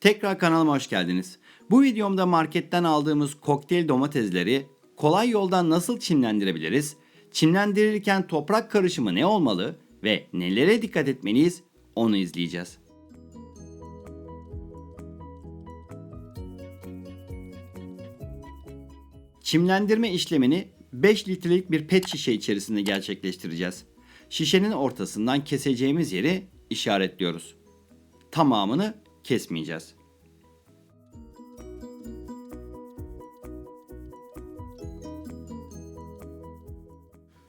Tekrar kanalıma hoş geldiniz. Bu videomda marketten aldığımız kokteyl domatesleri kolay yoldan nasıl çimlendirebiliriz? Çimlendirirken toprak karışımı ne olmalı ve nelere dikkat etmeliyiz? Onu izleyeceğiz. Çimlendirme işlemini 5 litrelik bir pet şişe içerisinde gerçekleştireceğiz. Şişenin ortasından keseceğimiz yeri işaretliyoruz. Tamamını kesmeyeceğiz.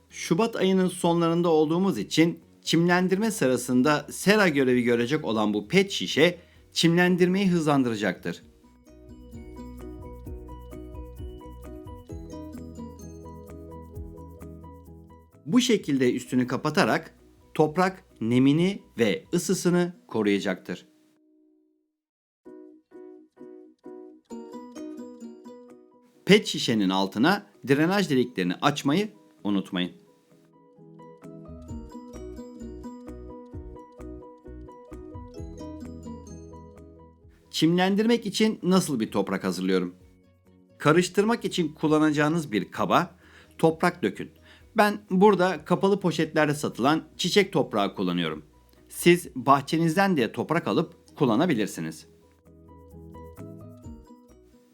Şubat ayının sonlarında olduğumuz için çimlendirme sırasında sera görevi görecek olan bu pet şişe çimlendirmeyi hızlandıracaktır. Bu şekilde üstünü kapatarak toprak nemini ve ısısını koruyacaktır. Pet şişenin altına drenaj deliklerini açmayı unutmayın. Çimlendirmek için nasıl bir toprak hazırlıyorum? Karıştırmak için kullanacağınız bir kaba toprak dökün. Ben burada kapalı poşetlerde satılan çiçek toprağı kullanıyorum. Siz bahçenizden de toprak alıp kullanabilirsiniz.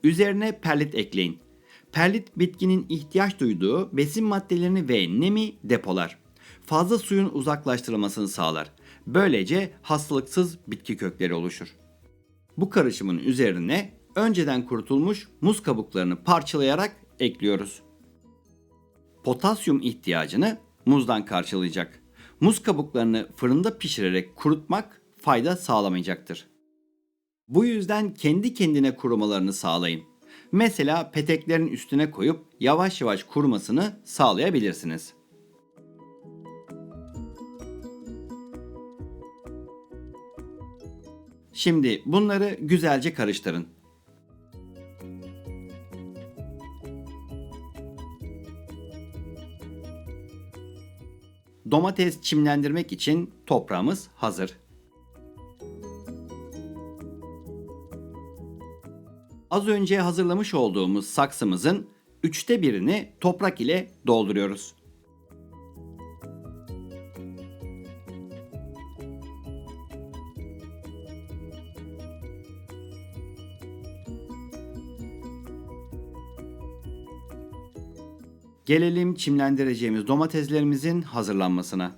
Üzerine perlit ekleyin. Perlit bitkinin ihtiyaç duyduğu besin maddelerini ve nemi depolar. Fazla suyun uzaklaştırılmasını sağlar. Böylece hastalıksız bitki kökleri oluşur. Bu karışımın üzerine önceden kurutulmuş muz kabuklarını parçalayarak ekliyoruz. Potasyum ihtiyacını muzdan karşılayacak. Muz kabuklarını fırında pişirerek kurutmak fayda sağlamayacaktır. Bu yüzden kendi kendine kurumalarını sağlayın. Mesela peteklerin üstüne koyup yavaş yavaş kurumasını sağlayabilirsiniz. Şimdi bunları güzelce karıştırın. Domates çimlendirmek için toprağımız hazır. Az önce hazırlamış olduğumuz saksımızın üçte birini toprak ile dolduruyoruz. Gelelim çimlendireceğimiz domateslerimizin hazırlanmasına.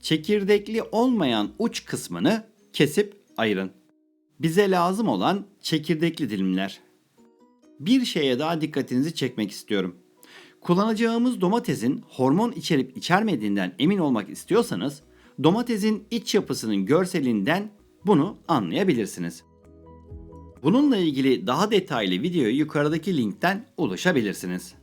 Çekirdekli olmayan uç kısmını kesip ayırın. Bize lazım olan çekirdekli dilimler. Bir şeye daha dikkatinizi çekmek istiyorum. Kullanacağımız domatesin hormon içerip içermediğinden emin olmak istiyorsanız domatesin iç yapısının görselinden bunu anlayabilirsiniz. Bununla ilgili daha detaylı videoyu yukarıdaki linkten ulaşabilirsiniz.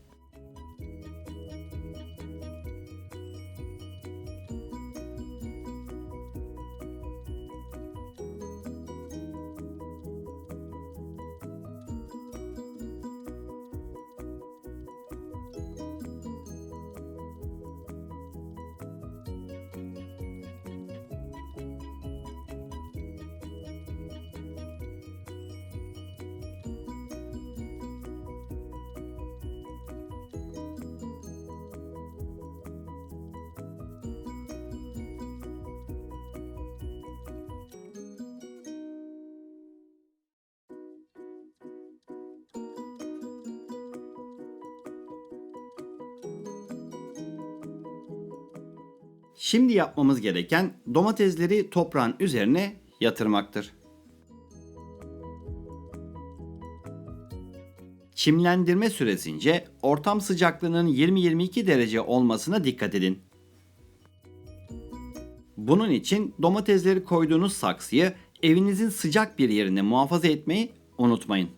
Şimdi yapmamız gereken domatesleri toprağın üzerine yatırmaktır. Çimlendirme süresince ortam sıcaklığının 20-22 derece olmasına dikkat edin. Bunun için domatesleri koyduğunuz saksıyı evinizin sıcak bir yerine muhafaza etmeyi unutmayın.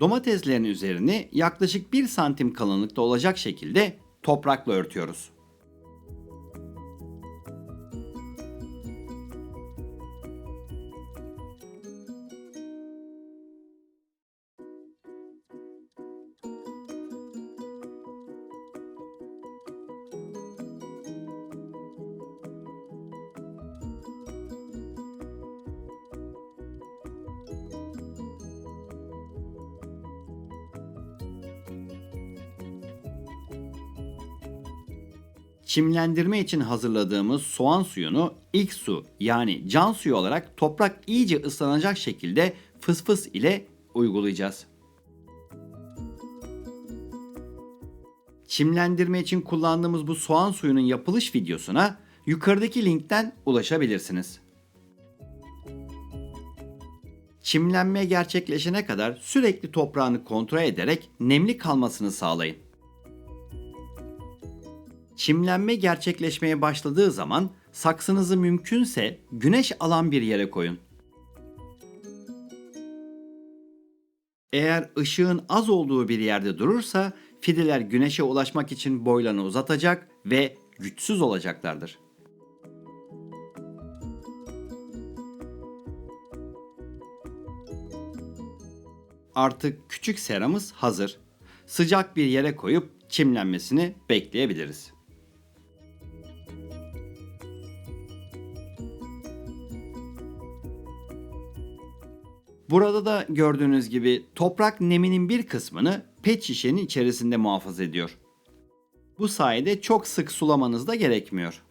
Domateslerin üzerini yaklaşık 1 santim kalınlıkta olacak şekilde toprakla örtüyoruz. Çimlendirme için hazırladığımız soğan suyunu ilk su yani can suyu olarak toprak iyice ıslanacak şekilde fısfıs ile uygulayacağız. Çimlendirme için kullandığımız bu soğan suyunun yapılış videosuna yukarıdaki linkten ulaşabilirsiniz. Çimlenme gerçekleşene kadar sürekli toprağını kontrol ederek nemli kalmasını sağlayın. Çimlenme gerçekleşmeye başladığı zaman saksınızı mümkünse güneş alan bir yere koyun. Eğer ışığın az olduğu bir yerde durursa fideler güneşe ulaşmak için boylarını uzatacak ve güçsüz olacaklardır. Artık küçük seramız hazır. Sıcak bir yere koyup çimlenmesini bekleyebiliriz. Burada da gördüğünüz gibi toprak neminin bir kısmını pet şişenin içerisinde muhafaza ediyor. Bu sayede çok sık sulamanız da gerekmiyor.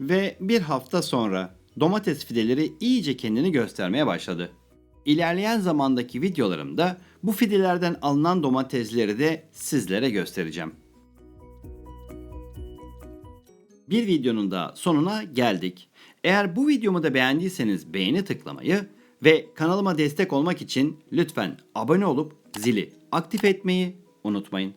Ve bir hafta sonra domates fideleri iyice kendini göstermeye başladı. İlerleyen zamandaki videolarımda bu fidelerden alınan domatesleri de sizlere göstereceğim. Bir videonun da sonuna geldik. Eğer bu videomu da beğendiyseniz beğeni tıklamayı ve kanalıma destek olmak için lütfen abone olup zili aktif etmeyi unutmayın.